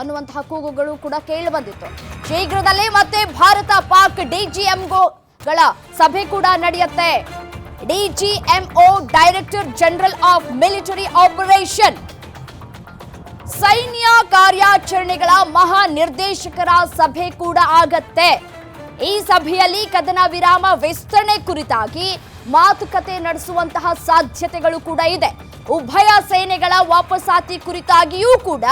ಅನ್ನುವಂತಹ ಕೂಗುಗಳು ಕೂಡ ಕೇಳಿ ಬಂದಿತ್ತು. ಶೀಘ್ರದಲ್ಲೇ ಮತ್ತೆ ಭಾರತ ಪಾಕ್ ಡಿಜಿಎಂಒಗಳ ಸಭೆ ಕೂಡ ನಡೆಯುತ್ತೆ. DGMO director general of military operation. ಸೈನ್ಯ ಕಾರ್ಯಾಚರಣೆಗಳ ಮಹಾ ನಿರ್ದೇಶಕರ ಸಭೆ ಕೂಡ ಆಗತ್ತೆ. ಈ ಸಭೆಯಲ್ಲಿ ಕದನ ವಿರಾಮ, ವಿಸ್ತರಣೆ ಕುರಿತಾಗಿ ಮಾತುಕತೆ ನಡೆಸುವಂತಹ ಸಾಧ್ಯತೆಗಳು ಕೂಡ ಇದೆ. ಉಭಯ ಸೇನೆಗಳ ವಾಪಸಾತಿ ಕುರಿತಾಗಿಯೂ ಕೂಡ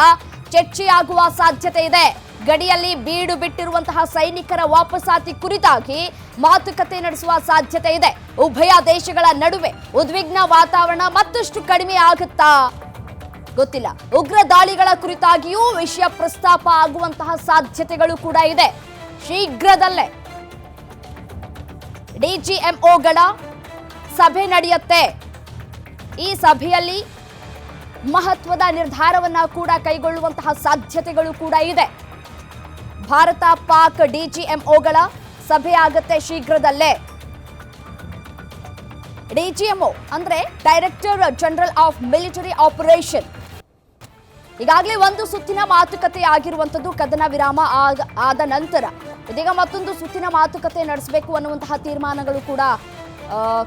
ಚರ್ಚೆಯಾಗುವ ಸಾಧ್ಯತೆ ಇದೆ. ಗಡಿಯಲ್ಲಿ ಬೀಡು ಬಿಟ್ಟಿರುವಂತಹ ಸೈನಿಕರ ವಾಪಸಾತಿ ಕುರಿತಾಗಿ ಮಾತುಕತೆ ನಡೆಸುವ ಸಾಧ್ಯತೆ ಇದೆ. ಉಭಯ ದೇಶಗಳ ನಡುವೆ ಉದ್ವಿಗ್ನ ವಾತಾವರಣ ಮತ್ತಷ್ಟು ಕಡಿಮೆ ಆಗುತ್ತಾ ಗೊತ್ತಿಲ್ಲ. ಉಗ್ರ ದಾಳಿಗಳ ಕುರಿತಾಗಿಯೂ ವಿಷಯ ಪ್ರಸ್ತಾಪ ಆಗುವಂತಹ ಸಾಧ್ಯತೆಗಳು ಕೂಡ ಇದೆ. ಶೀಘ್ರದಲ್ಲೇ ಡಿಜಿಎಂಒಗಳ ಸಭೆ ನಡೆಯುತ್ತೆ. ಈ ಸಭೆಯಲ್ಲಿ ಮಹತ್ವದ ನಿರ್ಧಾರವನ್ನ ಕೂಡ ಕೈಗೊಳ್ಳುವಂತಹ ಸಾಧ್ಯತೆಗಳು ಕೂಡ ಇದೆ. ಭಾರತ ಪಾಕ್ ಡಿಜಿಎಂಒಗಳ ಸಭೆ ಆಗುತ್ತೆ ಶೀಘ್ರದಲ್ಲೇ. ಡಿಜಿಎಂಒ ಅಂದ್ರೆ director general of military operation ಈಗಾಗಲೇ ಒಂದು ಸುತ್ತಿನ ಮಾತುಕತೆ ಆಗಿರುವಂತದ್ದು ಕದನ ವಿರಾಮ ಆದ ನಂತರ ಇದೀಗ ಮತ್ತೊಂದು ಸುತ್ತಿನ ಮಾತುಕತೆ ನಡೆಸಬೇಕು ಅನ್ನುವಂತಹ ತೀರ್ಮಾನಗಳು ಕೂಡ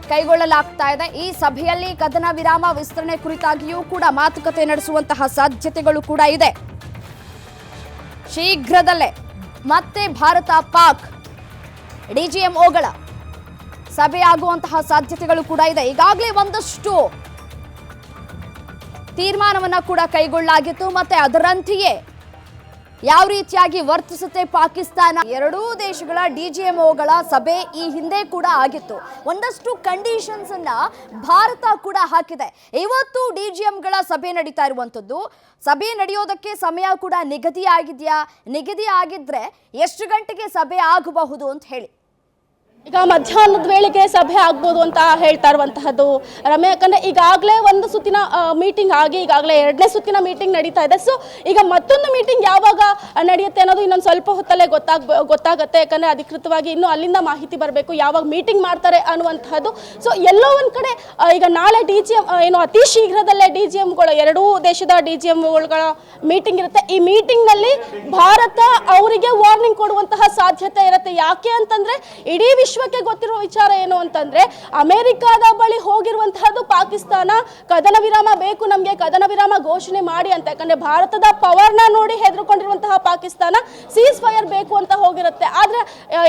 ಕೈಗೊಳ್ಳಲಾಗ್ತಾ ಇದೆ. ಈ ಸಭೆಯಲ್ಲಿ ಕದನ ವಿರಾಮ ವಿಸ್ತರಣೆ ಕುರಿತಾಗಿಯೂ ಕೂಡ ಮಾತುಕತೆ ನಡೆಸುವಂತಹ ಸಾಧ್ಯತೆಗಳು ಕೂಡ ಇದೆ. ಶೀಘ್ರದಲ್ಲೇ ಮತ್ತೆ ಭಾರತ ಪಾಕ್ ಡಿಜಿಎಂಒಗಳ ಸಭೆ ಆಗುವಂತಹ ಸಾಧ್ಯತೆಗಳು ಕೂಡ ಇದೆ. ಈಗಾಗಲೇ ಒಂದಷ್ಟು ತೀರ್ಮಾನವನ್ನ ಕೂಡ ಕೈಗೊಳ್ಳಲಾಗಿತ್ತು. ಮತ್ತೆ ಅದರಂತೆಯೇ ಯಾವ ರೀತಿಯಾಗಿ ವರ್ತಿಸುತ್ತೆ ಪಾಕಿಸ್ತಾನ? ಎರಡೂ ದೇಶಗಳ ಡಿಜಿಎಂಒಗಳ ಸಭೆ ಈ ಹಿಂದೆ ಕೂಡ ಆಗಿತ್ತು. ಒಂದಷ್ಟು ಕಂಡೀಷನ್ಸ್ ಅನ್ನ ಭಾರತ ಕೂಡ ಹಾಕಿದೆ. ಇವತ್ತು ಡಿಜಿಎಂಗಳ ಸಭೆ ನಡೀತಾ ಇರುವಂತದ್ದು ಸಭೆ ನಡೆಯೋದಕ್ಕೆ ಸಮಯ ಕೂಡ ನಿಗದಿ ಆಗಿದೆಯಾ ನಿಗದಿ ಆಗಿದ್ರೆ ಎಷ್ಟು ಗಂಟೆಗೆ ಸಭೆ ಆಗಬಹುದು ಅಂತ ಹೇಳಿ. ಈಗ ಮಧ್ಯಾಹ್ನದ ವೇಳೆಗೆ ಸಭೆ ಆಗ್ಬೋದು ಅಂತ ಹೇಳ್ತಾ ಇರುವಂತಹದ್ದು. ರಮ್ಯ ಯಾಕಂದ್ರೆ ಈಗಾಗಲೇ ಒಂದು ಸುತ್ತಿನ ಮೀಟಿಂಗ್ ಆಗಿ, ಈಗಾಗಲೇ ಎರಡನೇ ಸುತ್ತಿನ ಮೀಟಿಂಗ್ ನಡೀತಾ ಇದೆ. ಸೊ ಈಗ ಮತ್ತೊಂದು ಮೀಟಿಂಗ್ ಯಾವಾಗ ನಡೆಯುತ್ತೆ ಅನ್ನೋದು ಇನ್ನೊಂದು ಸ್ವಲ್ಪ ಹೊತ್ತಲ್ಲೇ ಗೊತ್ತಾಗ, ಗೊತ್ತಾಗುತ್ತೆ. ಯಾಕಂದ್ರೆ ಅಧಿಕೃತವಾಗಿ ಇನ್ನು ಅಲ್ಲಿಂದ ಮಾಹಿತಿ ಬರಬೇಕು. ಯಾವಾಗ ಮೀಟಿಂಗ್ ಮಾಡ್ತಾರೆ ಅನ್ನುವಂತಹದ್ದು. ಸೊ ಎಲ್ಲೋ ಒಂದ್ ಕಡೆ ಈಗ ನಾಳೆ ಡಿ ಜಿ ಎಂ ಏನು ಅತಿ ಶೀಘ್ರದಲ್ಲೇ ಡಿ ಜಿ ಎಂಗಳು, ಎರಡೂ ದೇಶದ ಡಿ ಜಿ ಎಂಗಳ ಮೀಟಿಂಗ್ ಇರುತ್ತೆ. ಈ ಮೀಟಿಂಗ್ನಲ್ಲಿ ಭಾರತ ಅವರಿಗೆ ವಾರ್ನಿಂಗ್ ಕೊಡುವಂತಹ ಸಾಧ್ಯತೆ ಇರುತ್ತೆ. ಯಾಕೆ ಅಂತಂದ್ರೆ, ಇಡೀ ವಿಶ್ವಕ್ಕೆ ಗೊತ್ತಿರುವ ವಿಚಾರ ಏನು ಅಂತಂದ್ರೆ ಅಮೆರಿಕಾದ ಬಳಿ ಹೋಗಿರುವಂತಹದ್ದು ಪಾಕಿಸ್ತಾನ. ಕದನ ವಿರಾಮ ಬೇಕು ನಮಗೆ ಕದನ ವಿರಾಮ ಘೋಷಣೆ ಮಾಡಿ ಅಂತ. ಯಾಕಂದ್ರೆ ಭಾರತದ ಪವರ್ನ ನೋಡಿ ಹೆದರ್ಕೊಂಡಿರುವಂತಹ ಪಾಕಿಸ್ತಾನ ಸೀಸ್ ಫೈರ್ ಬೇಕು ಅಂತ ಹೋಗಿರುತ್ತೆ. ಆದ್ರೆ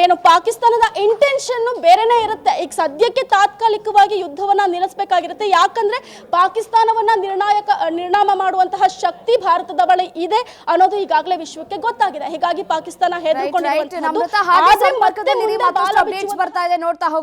ಏನು ಪಾಕಿಸ್ತಾನದ ಇಂಟೆನ್ಷನ್ ಬೇರೆನೇ ಇರುತ್ತೆ. ಈಗ ಸದ್ಯಕ್ಕೆ ತಾತ್ಕಾಲಿಕವಾಗಿ ಯುದ್ಧವನ್ನ ನಿಲ್ಲಿಸಬೇಕಾಗಿರುತ್ತೆ. ಯಾಕಂದ್ರೆ ಪಾಕಿಸ್ತಾನವನ್ನ ನಿರ್ಣಾಯಕ ನಿರ್ಣಾಮ ಮಾಡುವಂತಹ ಶಕ್ತಿ ಭಾರತದ ಬಳಿ ಇದೆ ಅನ್ನೋದು ಈಗಾಗಲೇ ವಿಶ್ವಕ್ಕೆ ಗೊತ್ತಾಗಿದೆ. ಹೀಗಾಗಿ ಪಾಕಿಸ್ತಾನ ರೈಟ್ ಬರ್ತಾ ಇದೆ ನೋಡ್ತಾ ಹೋಗೋಣ.